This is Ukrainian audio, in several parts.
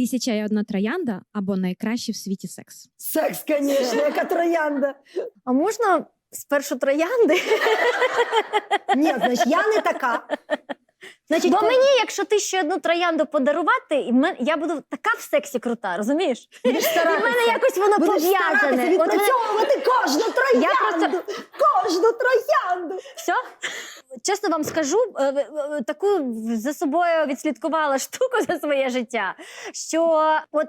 Тисяча і одна троянда або найкращий в світі секс. Секс, звісно, яка троянда. А можна спершу троянди? Ні, значить, я не така. Значить, Бо мені, якщо ти ще одну троянду подарувати, і мен- я буду така в сексі крута, розумієш? будеш І в старатися. мене якось воно Будеш пов'язане. От мене- відпрацьовувати кожну троянду. Кожну троянду. Все? Чесно вам скажу, е, е, е, таку за собою відслідкувала штуку за своє життя, що от.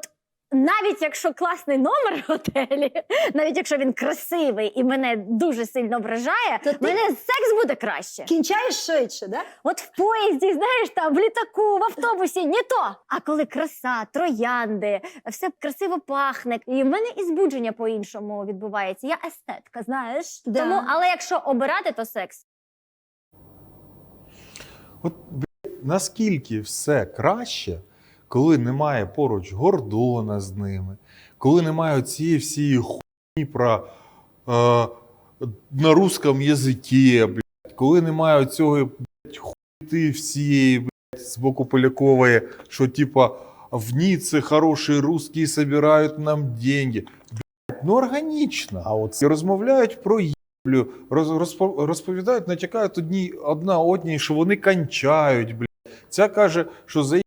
Навіть якщо класний номер в готелі, навіть якщо він красивий і мене дуже сильно вражає, То ти- мене секс буде краще. Кінчаєш швидше, да? От в поїзді, знаєш, там в літаку, в автобусі не то. А коли краса, троянди, все красиво пахне, і в мене і збудження по-іншому відбувається. Я естетка, знаєш. Да. Тому, але якщо обирати, то секс. От наскільки все краще, коли немає поруч Гордона з ними, коли немає цієї всієї хуйні про е, на русском язикі, блядь, коли немає цього блядь, хуйти всієї блядь, з боку Полякової, що типа в Ніці хороші русські собирають нам деньги. Блядь, ну органічно. А от І розмовляють про їблю, роз, розпо- розповідають, натякають одні, одна одній, що вони кончають. Бля. Ця каже, що заїсь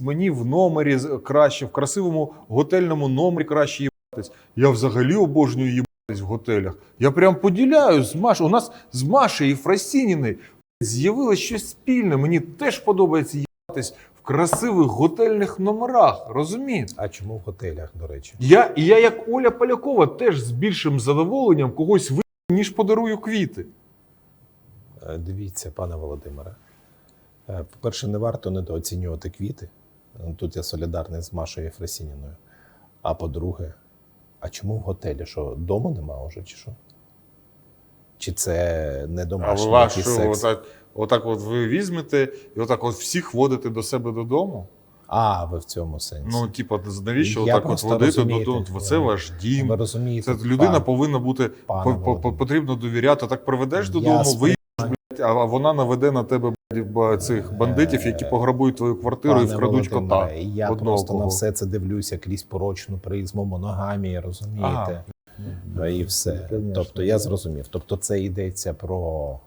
мені в номері краще, в красивому готельному номері краще їбатись. Я взагалі обожнюю їбатись в готелях. Я прям поділяю з Маш. У нас з Машею і Фрасініною з'явилось щось спільне. Мені теж подобається їбатись в красивих готельних номерах. Розумієте? а чому в готелях, до речі? Я, і я, як Оля Полякова, теж з більшим задоволенням когось ви, ніж подарую квіти. Е, Дивіться, пане Володимире. Е, По-перше, не варто недооцінювати квіти. Е, Тут я солідарний з Машою Єфросініною. А по-друге, а чому в готелі? Що дому нема вже, чи що? Чи це не А домашній вашу, якийсь секс? отак, отак от ви візьмете і отак от всіх водите до себе додому. А, ви в цьому сенсі. Ну, типа, навіщо Я отак от просто водити додому? Це е, ваш дім. ви розумієте, Це людина пан- повинна бути пане по- по- по- Володимире. потрібно довіряти. Так приведеш Я додому, спри- виїдеш, блядь, а вона наведе на тебе цих бандитів, які пограбують твою квартиру і Пане вкрадуть кота. Я одного просто на все це дивлюся крізь порочну призму моногамії, розумієте? Ага. І все. Конечно. Тобто я зрозумів. Тобто це йдеться про,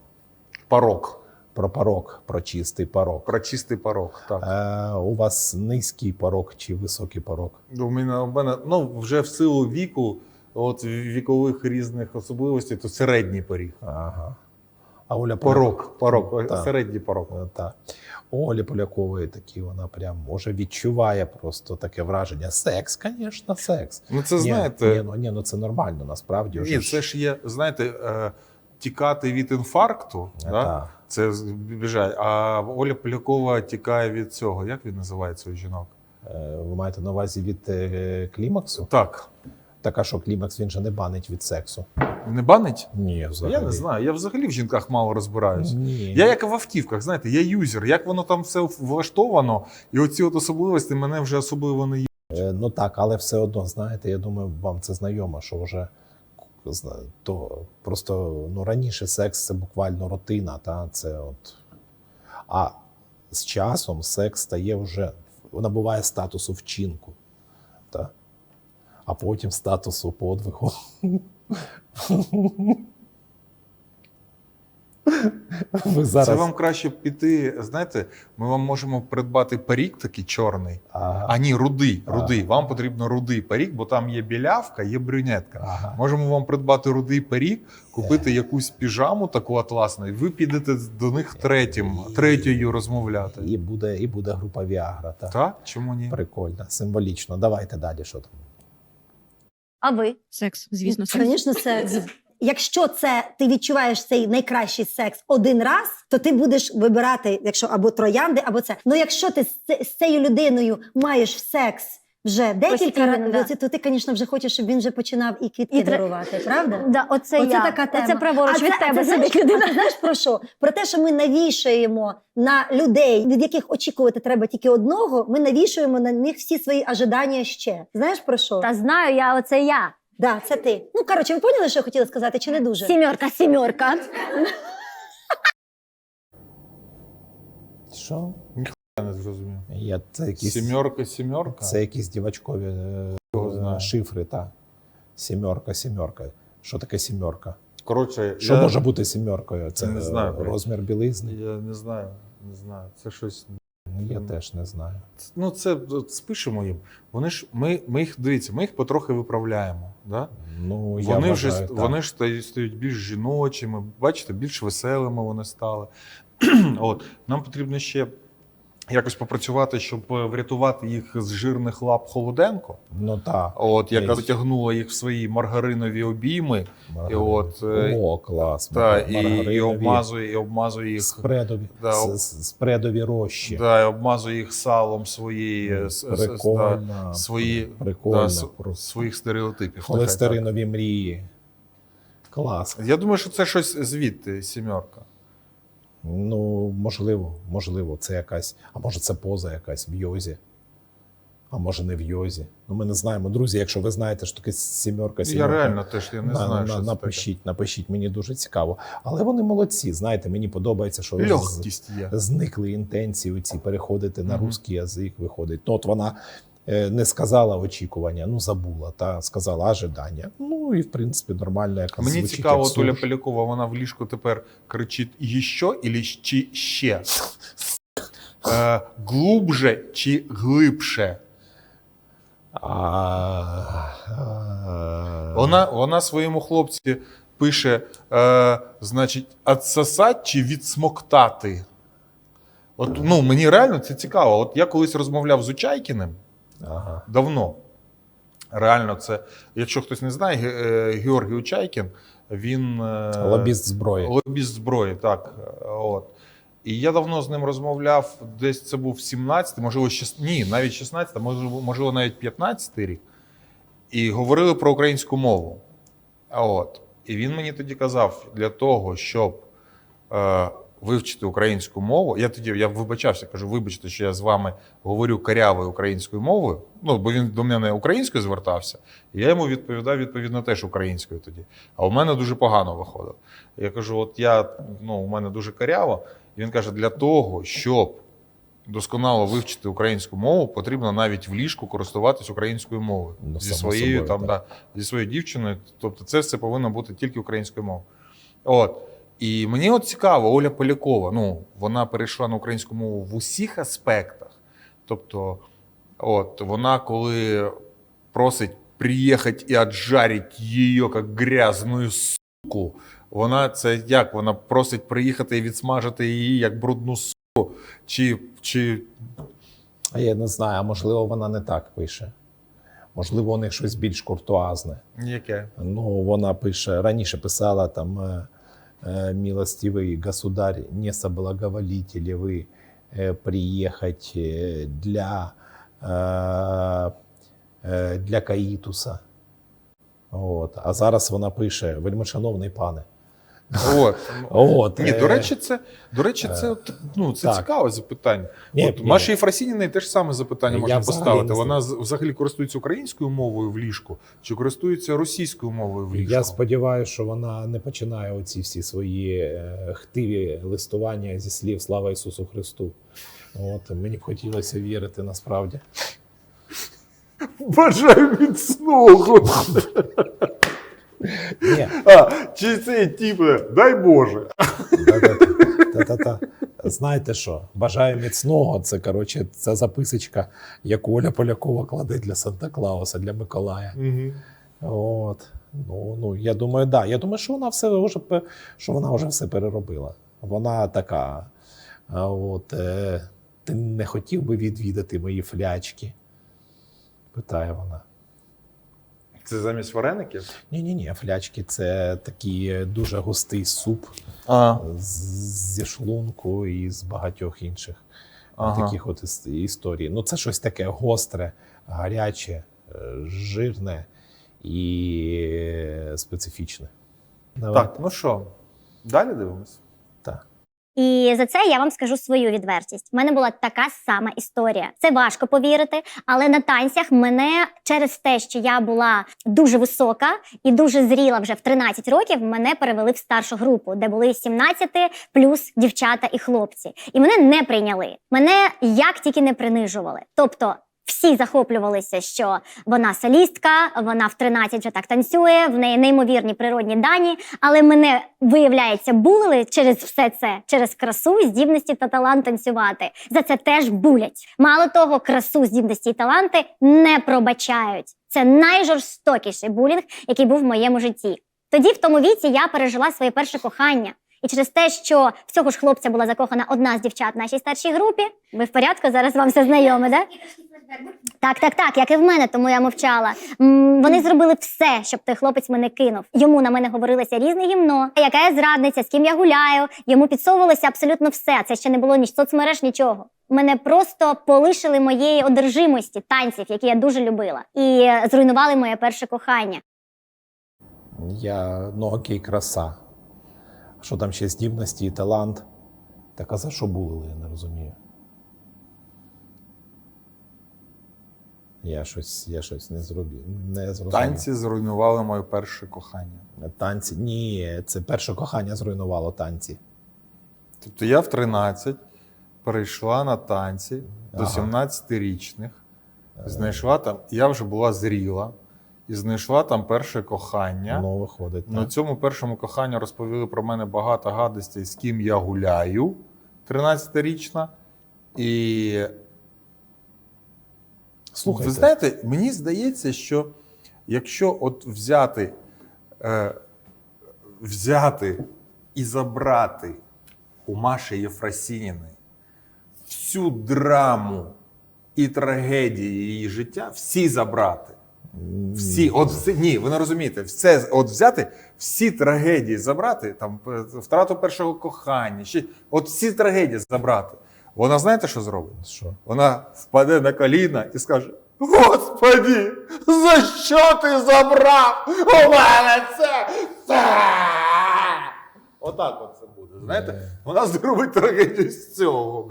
Парок. про порок, про чистий порок. Про чистий парок. Так. Е, у вас низький порок чи високий порок? У мене, у мене ну, вже в силу віку, от вікових різних особливостей, то середній поріг. Ага. А Оля Порок, порок, Так. середній порок. Е, Так. У Олі Полякової такі вона прям може відчуває просто таке враження. Секс, звісно, секс. Ну це Ні, знаєте, ні, ну, ні, ну це нормально, насправді. ні, вже це ж є, знаєте, е, тікати від інфаркту, Е, да? та. це біжать. А Оля Полякова тікає від цього. Як він називається у жінок? Е, Ви маєте на увазі від клімаксу? Так. Так, а що клімакс він же не банить від сексу? Не банить? Ні, взагалі. Я не знаю. Я взагалі в жінках мало розбираюсь. Ні. Я як в автівках, знаєте, я юзер. Як воно там все влаштовано, і оці от особливості мене вже особливо не є. Е, Ну так, але все одно, знаєте, я думаю, вам це знайомо, що вже то просто ну, раніше секс це буквально рутина, та це от. А з часом секс стає вже набуває статусу вчинку. Та? А потім статусу подвигу. Ви зараз. Це вам краще піти. Знаєте, ми вам можемо придбати парік такий чорний. Ага. А ні, рудий. Ага. рудий. Вам потрібно рудий парік, бо там є білявка, є брюнетка. Ага. Можемо вам придбати рудий парік, купити якусь піжаму таку атласну, і ви підете до них третім, третьою розмовляти. І буде, і буде група Віагра. Та. Так? Чому ні? Прикольно, символічно. Давайте далі, що там. А ви? Секс, звісно, секс. Звісно, секс. Якщо це ти відчуваєш цей найкращий секс один раз, то ти будеш вибирати, якщо або троянди, або це. Ну якщо ти з, з цією людиною маєш секс вже декілька Постійно, да. то ти, звісно, вже хочеш, щоб він вже починав і квітки І дарувати, правда? Да, оце, Оце я. така тема. Оце праворуч А від це- тебе це людина. А ти знаєш про що? Про те, що ми навішуємо на людей, від яких очікувати треба тільки одного. Ми навішуємо на них всі свої ожидання ще. Знаєш про що? Та знаю я, оце я. Да, це ти. Ну коротше, ви поняли, що я хотіла сказати, чи не дуже? Сімерка, сімерка. Що? Я не зрозумів. Я, це якісь, Сімерка, сімерка? це якісь дівачкові е, шифри, так. Сімерка, сімерка. Що таке сімерка? Коротше, Що я, може бути сімеркою? Це Не знаю, розмір білизни? я не знаю, не знаю. Це щось. Ну, я теж не знаю. Ну, це спишемо їм. Вони ж ми, ми їх дивіться, ми їх потрохи виправляємо. Да? Ну, я Вони вже так. вони ж стають, стають більш жіночими, бачите, більш веселими вони стали. От нам потрібно ще якось попрацювати, щоб е, врятувати їх з жирних лап Холоденко. Ну так. От яка затягнула їх в свої маргаринові обійми, і от е, О, клас. та і, і обмазує, і обмазує їх. Спредові, Да, спредові рощі. Да, і обмазує їх салом своєї с- да, Прикольно. свої Прикольно. да, с- своїх стереотипів. Холестеринові мрії. Клас. Я думаю, що це щось звідти сімерка. Ну, можливо, можливо, це якась, а може це поза якась в йозі. А може не в йозі. Ну, ми не знаємо. Друзі, якщо ви знаєте, що таке сімерка, Я сімерка, реально теж я не на- знаю, на- що напишіть, напишіть, мені дуже цікаво. Але вони молодці. Знаєте, мені подобається, що з- зникли інтенції ці переходити на Мгм. русський язик, виходить. Ну, от вона не сказала очікування, ну забула, та сказала ожидання. Ну і в принципі нормально якась Мені звучить, цікаво, як от Оля сурж. Полякова, вона в ліжку тепер кричить «Іще» или чи ще? Е, глубже чи глибше? Вона, вона своєму хлопці пише, е, значить, «отсосать чи відсмоктати. От, ну, мені реально це цікаво. От я колись розмовляв з Учайкіним Ага. давно. Реально, це, якщо хтось не знає, е, Георгій Учайкін, він е, Лобіст зброї. лобіст зброї, так. От. І я давно з ним розмовляв, десь це був 17, можливо, 6, ні, навіть 16, можливо, можливо, навіть 15 рік. І говорили про українську мову. От. І він мені тоді казав, для того, щоб е, вивчити українську мову, я тоді я вибачався, кажу, вибачте, що я з вами говорю карявою українською мовою. Ну, бо він до мене українською звертався, і я йому відповідав відповідно теж українською тоді. А у мене дуже погано виходило. Я кажу: от я ну, у мене дуже каряво. І він каже: для того, щоб досконало вивчити українську мову, потрібно навіть в ліжку користуватись українською мовою Ну, зі своєю собою, там, да, зі своєю дівчиною. Тобто, це все повинно бути тільки українською мовою. От. І мені от цікаво, Оля Полякова, ну, вона перейшла на українську мову в усіх аспектах. Тобто, от, вона коли просить приїхати і отжарить її як грязну суку, вона це як? Вона просить приїхати і відсмажити її як брудну суку, чи, чи А я не знаю, а можливо, вона не так пише. Можливо, у них щось більш куртуазне. яке? Ну, вона пише, раніше писала там е, «Милостивый государь, не соблаговолите ли вы е, приехать е, для, для Каїтуса. От. А зараз вона пише «Вельмишановний пане». От. От, Ні, е, до rечі, це, до речі, це, от, ну, це цікаве запитання. Ні, От, ні. Маші Єфросініної теж саме запитання можна взагалі поставити. Вона взагалі користується українською мовою в ліжку чи користується російською мовою в ліжку? Я сподіваюся, що вона не починає оці всі свої е, хтиві листування зі слів Слава Ісусу Христу. От мені б хотілося вірити насправді. Бажаю міцного. Ні, А, чи це типу, дай Боже. та-та-та. Та-та-та. Знаєте що? Бажаю міцного. Це коротше, це записочка, яку Оля Полякова кладе для Санта Клауса, для Миколая. От. Ну, ну, я думаю, да. Я думаю, що вона все вже що вона вже все переробила. Вона така. От, е, ти не хотів би відвідати мої флячки? Питає вона. Це замість вареників? Ні, ні, ні, флячки це такий е, дуже густий суп А, з- зі шлунку і з багатьох інших ага. таких от історій. Ну, це щось таке гостре, гаряче, е, жирне і е, специфічне. Давайте. Так, ну що, далі дивимось. Так. І за це я вам скажу свою відвертість. У мене була така сама історія. Це важко повірити, але на танцях мене через те, що я була дуже висока і дуже зріла вже в 13 років, мене перевели в старшу групу, де були 17 плюс дівчата і хлопці. І мене не прийняли. Мене як тільки не принижували. Тобто. Всі захоплювалися, що вона солістка, вона в 13 вже так танцює, в неї неймовірні природні дані. Але мене виявляється булили через все це, через красу, здібності та талант танцювати. За це теж булять. Мало того, красу, здібності і таланти не пробачають. Це найжорстокіший булінг, який був в моєму житті. Тоді, в тому віці, я пережила своє перше кохання. І через те, що в цього ж хлопця була закохана одна з дівчат в нашій старшій групі. Ви в порядку? Зараз вам все знайоме, да? Так, так, так, як і в мене, тому я мовчала. Вони зробили все, щоб той хлопець мене кинув. Йому на мене говорилося різне гімно, яка я зрадниця, з ким я гуляю. Йому підсовувалося абсолютно все. Це ще не було ні соцмереж, нічого. Мене просто полишили моєї одержимості танців, які я дуже любила, і зруйнували моє перше кохання. Я ну краса. Що там ще здібності і талант? Так а за що булили, я не розумію. Я щось, я щось не зробив. Не зрозумів. Танці зруйнували моє перше кохання. Танці. Ні, це перше кохання зруйнувало танці. Тобто я в 13 перейшла на танці до 17-річних, знайшла там, я вже була зріла, і знайшла там перше кохання. Ну, виходить. На так. цьому першому коханню розповіли про мене багато гадостей, з ким я гуляю, 13-річна. І Слухайте, ви знаєте, мені здається, що якщо от взяти, е, взяти і забрати у Маші Єфросініної всю драму і трагедії її життя, всі забрати. Всі, от всі, ні, ви не розумієте, все, от взяти всі трагедії забрати, там е, втрату першого кохання, ще от всі трагедії забрати. Вона знаєте, що зробить? що? Вона впаде на коліна і скаже: Господі, за що ти забрав у мене це? це? Отак от це буде. Знаєте, Е. вона зробить трагедію з цього.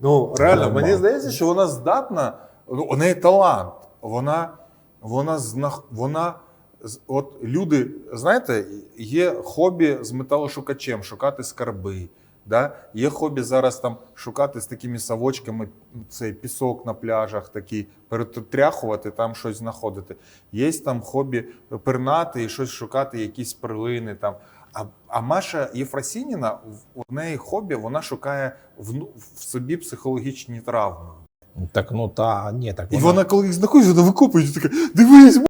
Ну, реально, мені здається, що вона здатна, ну, у неї талант. Вона, вона, знах, вона от люди, знаєте, є хобі з металошукачем шукати скарби. Да? Є хобі зараз там шукати з такими совочками цей пісок на пляжах, такий, перетряхувати, там щось знаходити. Є там хобі пернати і щось шукати, якісь перлини. Там. А, а Маша Єфросініна, у неї хобі, вона шукає в, в собі психологічні травми. Так, ну та ні, так І вона, коли їх знаходить, вона викопує така: дивись,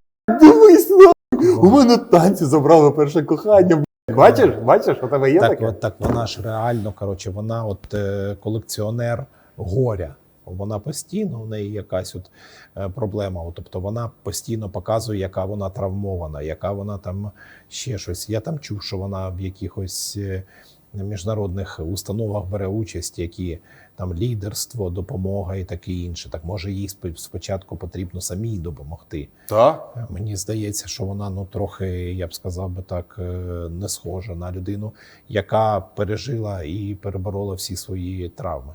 дивись, на! у мене танці забрали перше кохання. Бачиш, бачиш, у тебе є так, таке? от, так вона ж реально, коротше, вона от е, колекціонер горя. Вона постійно, у неї якась от е, проблема. От, тобто вона постійно показує, яка вона травмована, яка вона там ще щось. Я там чув, що вона в якихось е, міжнародних установах бере участь, які там лідерство, допомога і таке інше. Так може їй спочатку потрібно самій допомогти. Так. Мені здається, що вона ну трохи, я б сказав би так, е, не схожа на людину, яка пережила і переборола всі свої травми.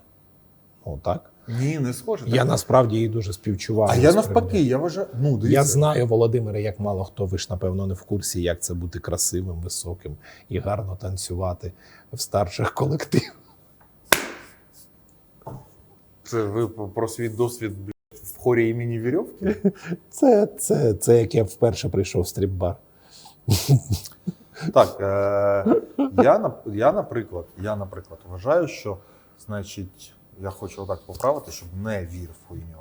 Ну так. Ні, не схоже. Я насправді її дуже співчуваю. А я навпаки, я вважаю. Ну, Я знаю Володимира, як мало хто ви ж напевно не в курсі, як це бути красивим, високим і гарно танцювати в старших колективах. Це ви про свій досвід в хорі імені Вірьовки? Це, це, це як я вперше прийшов в стріп-бар. Так, е, я, я, наприклад, я, наприклад, вважаю, що, значить, я хочу отак поправити, щоб не вір в хуйню.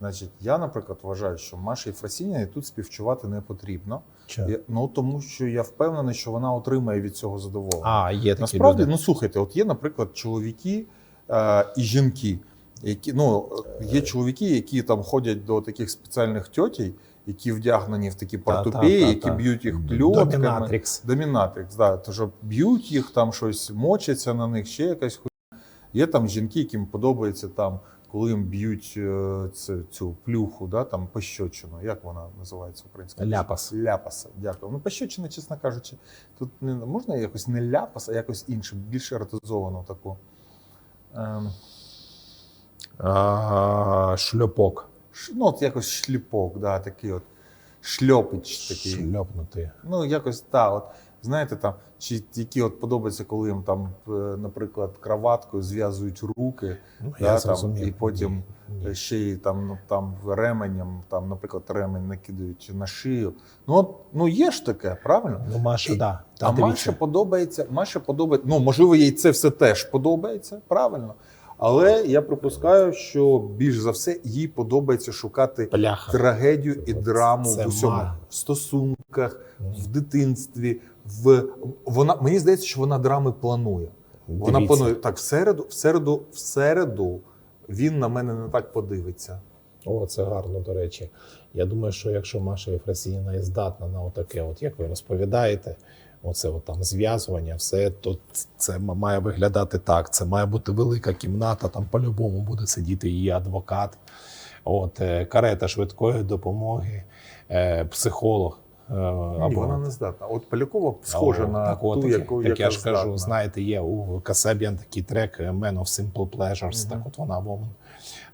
Значить, я, наприклад, вважаю, що Маші Фросініної тут співчувати не потрібно. Я, ну тому що я впевнений, що вона отримає від цього задоволення. А, є такі Насправді, люди. ну слухайте, от є, наприклад, чоловіки е, і жінки, які ну є чоловіки, які там ходять до таких спеціальних тьотій, які вдягнені в такі портупеї, Та-та-та-та. які б'ють їх пльотками. Домінатрікс. Домінатрикс, да, то що б'ють їх, там щось мочаться на них, ще якась хуйня. Є там жінки, яким подобається там коли їм б'ють е, цю, цю плюху, да, там пощечину. Як вона називається українською? Ляпас. Ляпаса, дякую. Ну, пощечина, чесно кажучи, тут не можна якось не ляпас, а якось інше, більш еротизовану таку. Ем, А, шльопок. ш- ну, от якось шліпок, да, такий от шльопич такий. Шльопнути. Ну, якось так. От, знаєте, там, чи які от подобається, коли їм там, е, наприклад, краваткою зв'язують руки, Ну, Да, я там, і потім Ні, ні. ще й там, ну, там ременем, там, наприклад, ремень накидають на шию. Ну, от, ну є ж таке, правильно? Ну, Маша, І- да. Та а дивіться. Маші подобається, Маші подобається. Ну, можливо, їй це все теж подобається, правильно. Але я припускаю, що більш за все їй подобається шукати Пляха. трагедію і драму це в усьому ма- в стосунках, в дитинстві. В вона мені здається, що вона драми планує. Вона планує так. В середу, в середу, в середу він на мене не так подивиться. О, це гарно, до речі. Я думаю, що якщо Маша Єфросініна і здатна на отаке, от як ви розповідаєте, оце от там зв'язування, все, то це має виглядати так. Це має бути велика кімната, там по-любому буде сидіти її адвокат, от, е, карета швидкої допомоги, е, психолог. Е, Ні, вона не здатна. От Полякова схожа О, на так, ту, так, яку так яка я ж кажу, знаєте, є у Касебіан такий трек Man of Simple Pleasures, Мгм. так от вона woman.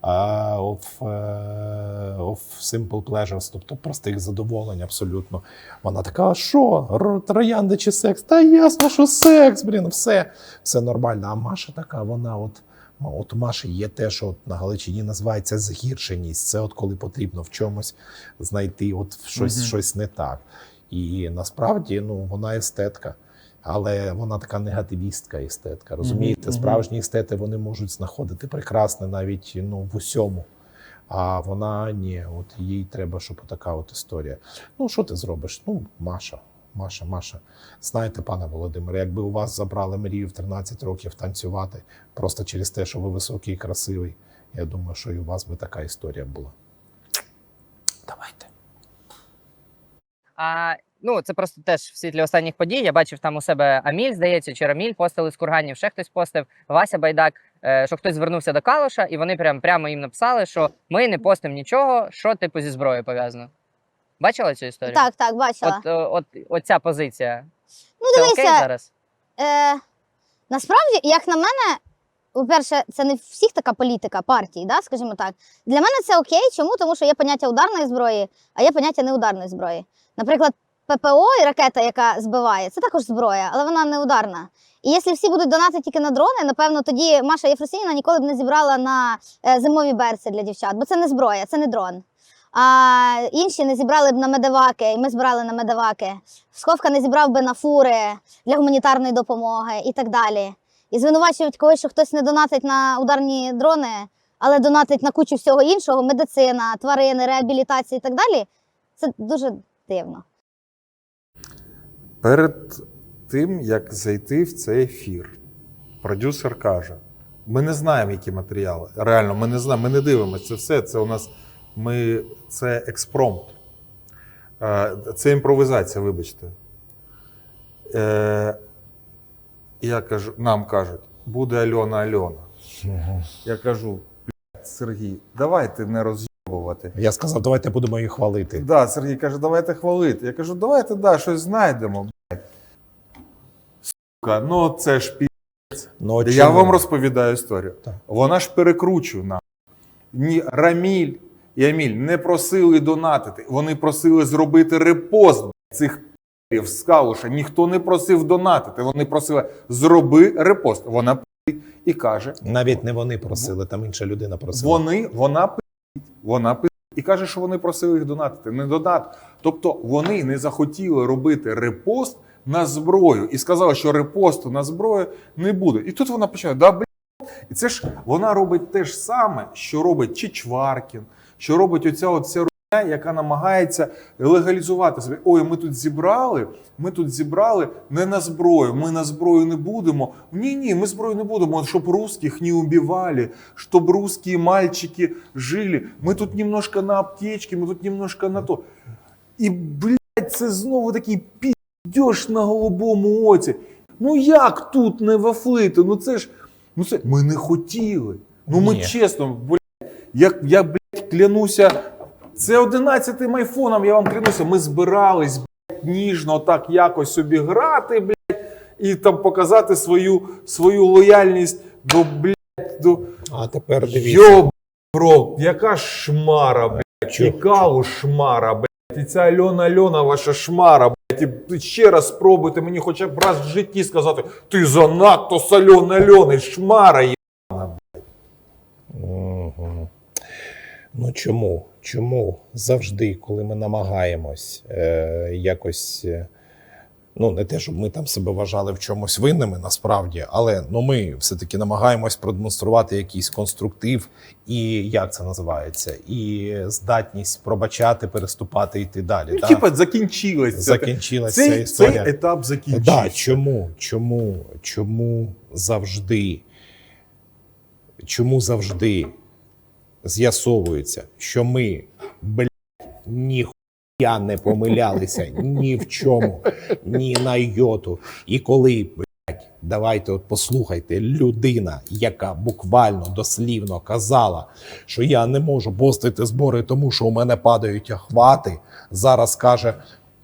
А, of, е, of Simple Pleasures, тобто простих задоволень абсолютно. Вона така, а що, троянди чи секс? Та ясно, що секс, блін, все, все нормально. А Маша така, вона от. От у Маші є те, що от на Галичині називається згіршеність. Це от коли потрібно в чомусь знайти от щось, Мгм. щось не так. І насправді ну, вона естетка, але вона така негативістка естетка. Розумієте, Мгм, мгм. справжні естети вони можуть знаходити прекрасне навіть ну, в усьому. А вона ні, от їй треба, щоб така от історія. Ну, що ти зробиш? Ну, Маша, Маша, Маша. Знаєте, пане Володимире, якби у вас забрали мрію в 13 років танцювати просто через те, що ви високий і красивий, я думаю, що і у вас би така історія була. Давайте. А, ну, це просто теж в світлі останніх подій. Я бачив там у себе Аміль, здається, чи Раміль постили з курганів, ще хтось постив, Вася Байдак, е, що хтось звернувся до Калуша, і вони прям прямо їм написали, що ми не постимо нічого, що типу зі зброєю пов'язано. Бачила цю історію? Так, так, бачила. От, е, от, от ця позиція. ну, Це окей дивися, зараз? е, насправді, як на мене, по-перше, це не всіх така політика партій, да, скажімо так. Для мене це окей. Чому? Тому що є поняття ударної зброї, а є поняття неударної зброї. Наприклад, ППО і ракета, яка збиває, це також зброя, але вона не ударна. І якщо всі будуть донати тільки на дрони, напевно, тоді Маша Єфросініна ніколи б не зібрала на е, зимові берці для дівчат, бо це не зброя, це не дрон. А інші не зібрали б на медиваки, і ми збирали на медиваки. Сховка не зібрав би на фури для гуманітарної допомоги і так далі. І звинувачують когось, що хтось не донатить на ударні дрони, але донатить на кучу всього іншого: медицина, тварини, реабілітація і так далі. Це дуже дивно. Перед тим, як зайти в цей ефір, продюсер каже: ми не знаємо, які матеріали. Реально, ми не знаємо, ми не дивимося це все. Це у нас ми, це експромт. Це імпровізація, вибачте. Е, Я кажу, нам кажуть, буде Альона Альона. Я кажу, «Блядь, Сергій, давайте не роз'єбувати. Я сказав, давайте будемо її хвалити. Да, Сергій каже, давайте хвалити. Я кажу, давайте да, щось знайдемо. Сука, ну це ж пі. Ну, Я чому? вам розповідаю історію. Так. Вона ж перекручує нам. Ні, Раміль і Аміль не просили донатити. Вони просили зробити репост цих пі***ів з калуша. Ніхто не просив донатити. Вони просили зроби репост. Вона і каже: Навіть не вони просили, там інша людина просила. вони, вона пи***ить, вона пи***ить і каже, що вони просили їх донатити. Не донат. Тобто вони не захотіли робити репост на зброю і сказали, що репосту на зброю не буде. І тут вона почала, да блін. І це ж вона робить те ж саме, що робить Чичваркін, що робить оця вся руйня, яка намагається легалізувати себе. Ой, ми тут зібрали, ми тут зібрали не на зброю. Ми на зброю не будемо. Ні, ні, ми зброю не будемо, щоб русских не убивали, щоб русские мальчики жили. Ми тут немножко на аптечці, ми тут немножко на то. І, блядь, це знову такий піздьош на голубому оці. Ну як тут не вафлити? Ну це ж, ну це ми не хотіли. Ну ми Ні. чесно, блядь, Я, я блядь, клянуся, це 11-м айфоном, я вам клянуся, ми збирались блядь, ніжно так якось собі грати, блядь, і там показати свою, свою лояльність до, блядь, до... А тепер дивіться. Йо, бро, яка шмара, блядь, і каву шмара, блядь, і ця Альона Альона ваша шмара, блядь, і ще раз спробуйте мені хоча б раз в житті сказати, ти занадто сольона Альони, шмара, є. Мгм. Ну чому? Чому завжди, коли ми намагаємось е, якось. е, Ну, не те, щоб ми там себе вважали в чомусь винними насправді, але ну, ми все-таки намагаємось продемонструвати якийсь конструктив і як це називається, і здатність пробачати, переступати йти далі. Ну, да? типа, Закінчилася ця цей, цей етап закінчився. Да, чому? Чому? Чому завжди? Чому завжди з'ясовується, що ми, блядь, ніхуя не помилялися ні в чому, ні на йоту. І коли, блядь, давайте от послухайте, людина, яка буквально дослівно казала, що я не можу постити збори, тому що у мене падають охвати, зараз каже: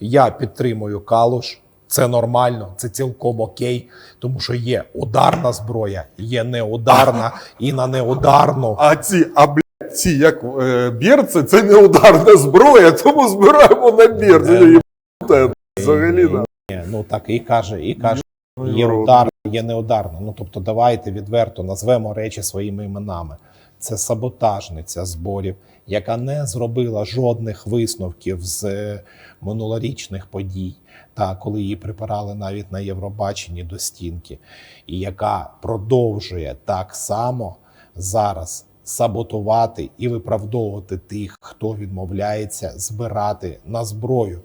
я підтримую калуш. Це нормально, це цілком окей, тому що є ударна зброя, є неударна, і на неударну А ці, а блядь, ці як е, берці, це не ударна зброя, тому збираємо на берці. Да. Взагалі, да. Ні, ну так і каже, і каже, Ну, є народ. удар, є неударно. Ну тобто, давайте відверто назвемо речі своїми іменами. Це саботажниця зборів, яка не зробила жодних висновків з е, минулорічних подій, та коли її припирали навіть на Євробаченні до стінки, і яка продовжує так само зараз саботувати і виправдовувати тих, хто відмовляється збирати на зброю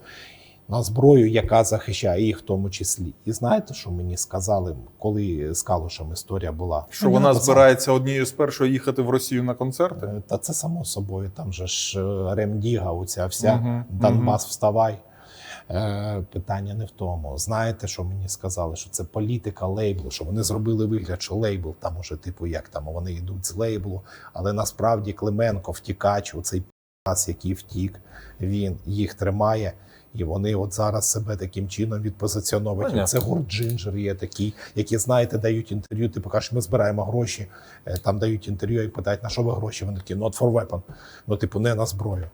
на зброю, яка захищає їх в тому числі. І знаєте, що мені сказали, коли з Калушем історія була? Що вона Пацан, збирається однією з першої їхати в Росію на концерти? е, Та це само собою, там же ж е, Ремдіга, оця вся Мгм, Донбас, вставай. Е, питання не в тому. Знаєте, що мені сказали? Що це політика лейблу, що вони зробили вигляд, що лейбл там уже, типу, як там вони йдуть з лейблу. Але насправді Клименко втікач, оцей пас, який втік, він їх тримає. І вони от зараз себе таким чином відпозиціонують. Це гурт Джинджер є такий, які, знаєте, дають інтерв'ю. Ти покажеш, ми збираємо гроші, е, там дають інтерв'ю і питають, на що ви гроші? Вони такі, not for weapon. Ну, типу, не на зброю.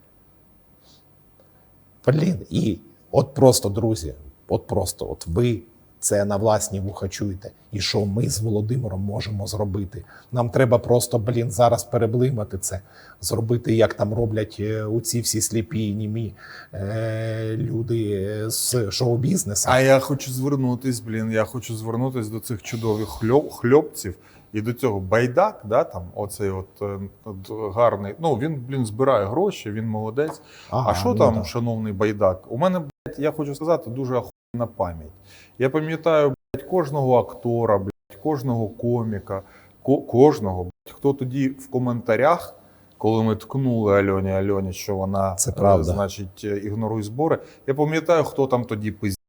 Блін, і от просто, друзі, от просто, от ви це на власні вуха чуєте. І що ми з Володимиром можемо зробити? Нам треба просто, блін, зараз переблимати це, зробити, як там роблять е, у ці всі сліпі і німі е, люди е, з шоу-бізнесу. А я хочу звернутись, блін, я хочу звернутись до цих чудових хльоп, хльопців і до цього байдак, да, там, оцей от, е, от гарний. Ну, він, блін, збирає гроші, він молодець. Ага, а що ну там, да. шановний байдак? У мене, я хочу сказати, дуже охуєнна пам'ять. Я пам'ятаю, блядь, кожного актора, блядь, кожного коміка, ко- кожного, блядь, хто тоді в коментарях. Коли ми ткнули Альоні Альоні, що вона Це е, правда. значить е, ігнорує збори. Я пам'ятаю, хто там тоді пиздів.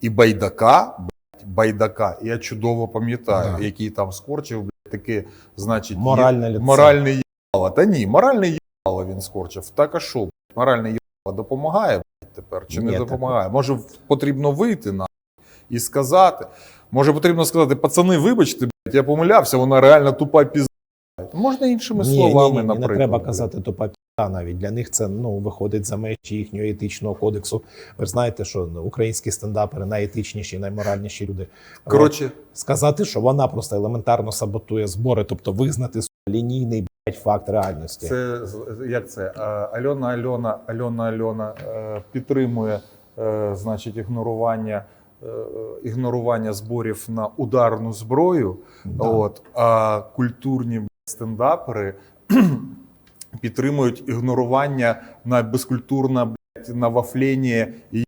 І байдака, блядь, байдака, я чудово пам'ятаю, Да. який там скорчив, блядь, таке, значить, є- Моральне лице. моральне їбало. Та ні, моральне їбало він скорчив. Так а що, блядь, моральне їбало допомагає тепер чи не Ні, допомагає? Може, потрібно вийти на і сказати. Може, потрібно сказати, пацани, вибачте, блядь, я помилявся, вона реально тупа пізда. Можна іншими Ні, словами, ні, ні, наприклад. Не треба казати то папіта навіть. Для них це ну, виходить за межі їхнього етичного кодексу. Ви ж знаєте, що ну, українські стендапери найетичніші, найморальніші люди. Коротше, сказати, що вона просто елементарно саботує збори, тобто визнати лінійний блядь, факт реальності. Це як це? Альона Альона, Альона Альона е, підтримує е, значить, ігнорування, е, ігнорування зборів на ударну зброю. Да. От, а культурні стендапери підтримують ігнорування на безкультурне на вафлення і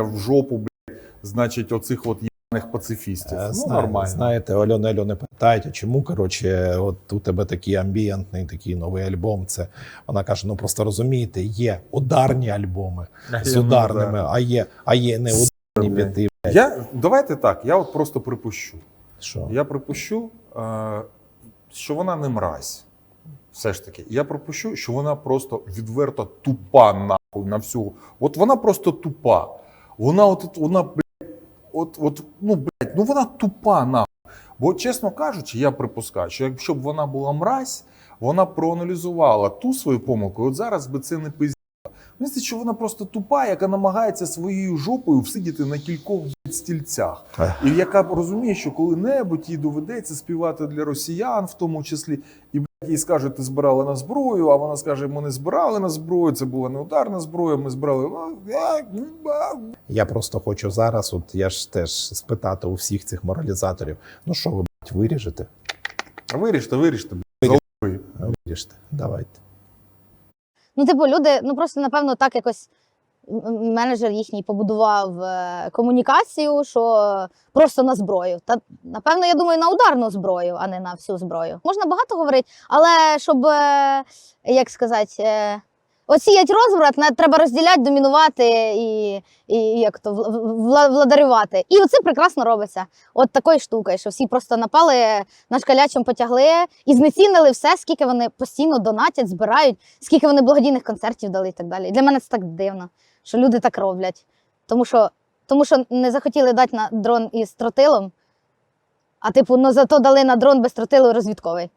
в жопу, блядь, значить, оцих от пацифістів. Е, Ну, знає- нормально. Знаєте, Альона Альони питають, а чому коротше, от у тебе такий амбієнтний, такий новий альбом. Це вона каже: ну просто розумієте, є ударні альбоми з Ну, ударними, да. а є, а є не ударні п'яти. Я, давайте так, я от просто припущу. Що? Я припущу, е, що вона не мразь. все ж таки, я пропущу, що вона просто відверто тупа нахуй на всю. От вона просто тупа. Вона от, вона, от, от, ну, блядь, ну вона тупа нахуй. Бо, чесно кажучи, я припускаю, що якщо б вона була мразь, вона проаналізувала ту свою помилку, і от зараз би це не пизділа. Мені здається, що вона просто тупа, яка намагається своєю жопою всидіти на кількох стільцях. І яка розуміє, що коли-небудь їй доведеться співати для росіян, в тому числі, і їй скажуть, ти збирала на зброю, а вона скаже, ми не збирали на зброю, це була не ударна зброя, ми збирали. «Ну, а». Я просто хочу зараз, от я ж теж спитати у всіх цих моралізаторів: ну що ви блядь, виріжете? Виріште, виріште, блядь. Виріжте, давайте. Ну, типу, люди, ну просто напевно так якось менеджер їхній побудував е, комунікацію, що просто на зброю. Та напевно, я думаю, на ударну зброю, а не на всю зброю. Можна багато говорити, але щоб е, як сказати. Е, Оціять розбрат, треба розділяти, домінувати і, і як то вла- вла- владарювати. І оце прекрасно робиться. От такою штукою, що всі просто напали на шкалячим потягли і знецінили все, скільки вони постійно донатять, збирають, скільки вони благодійних концертів дали і так далі. Для мене це так дивно, що люди так роблять. Тому що, тому що не захотіли дати на дрон із тротилом, а типу, ну зато дали на дрон без тротилу розвідковий.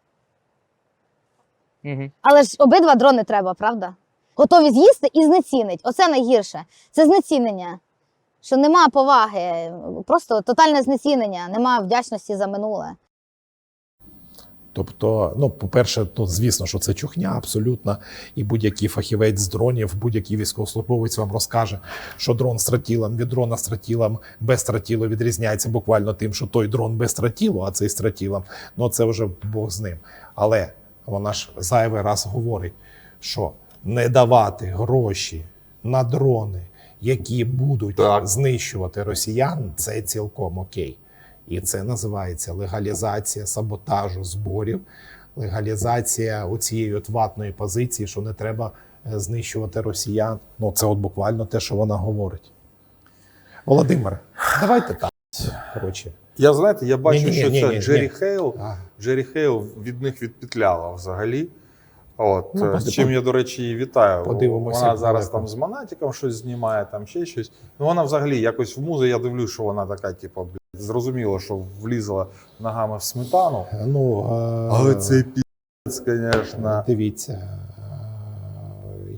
Угу. Але ж обидва дрони треба, правда? Готові з'їсти і знецінить. Оце найгірше. Це знецінення. Що нема поваги, просто тотальне знецінення, нема вдячності за минуле. Тобто, ну, по-перше, ну, звісно, що це чухня абсолютно. І будь-який фахівець з дронів, будь-який військовослужбовець вам розкаже, що дрон з тротілом від дрона з тротілом без тротілу відрізняється буквально тим, що той дрон без тротілу, а цей з тротілом, ну це вже Бог з ним. Але вона ж зайвий раз говорить, що не давати гроші на дрони, які будуть Так. знищувати росіян, це цілком окей. І це називається легалізація саботажу зборів, легалізація оцієї от ватної позиції, що не треба е, знищувати росіян. Ну, це от буквально те, що вона говорить. Володимир, давайте так. Коротше. Я знаєте, я бачу, Ні-ні-ні, що ні, це ні, Джері ні. Хейл. А, Джері Хейл від них відпетляла взагалі. От, Ну, е, з чим я, до речі, її вітаю. подивимося, Вона зараз далеко. там з Монатіком щось знімає, там ще щось. Ну вона взагалі якось в музи, я дивлюсь, що вона така, типу, зрозуміло, що влізла ногами в сметану. ну, е, Але це піц, звісно. Дивіться, е,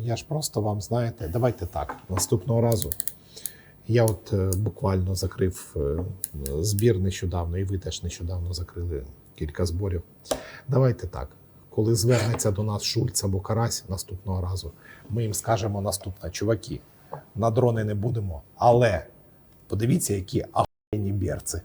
я ж просто вам знаєте, давайте так. Наступного разу. Я от е, буквально закрив е, збір нещодавно, і ви теж нещодавно закрили кілька зборів. Давайте так. Коли звернеться до нас Шульц або Карась наступного разу, ми їм скажемо наступне: чуваки, на дрони не будемо, але подивіться, які берці.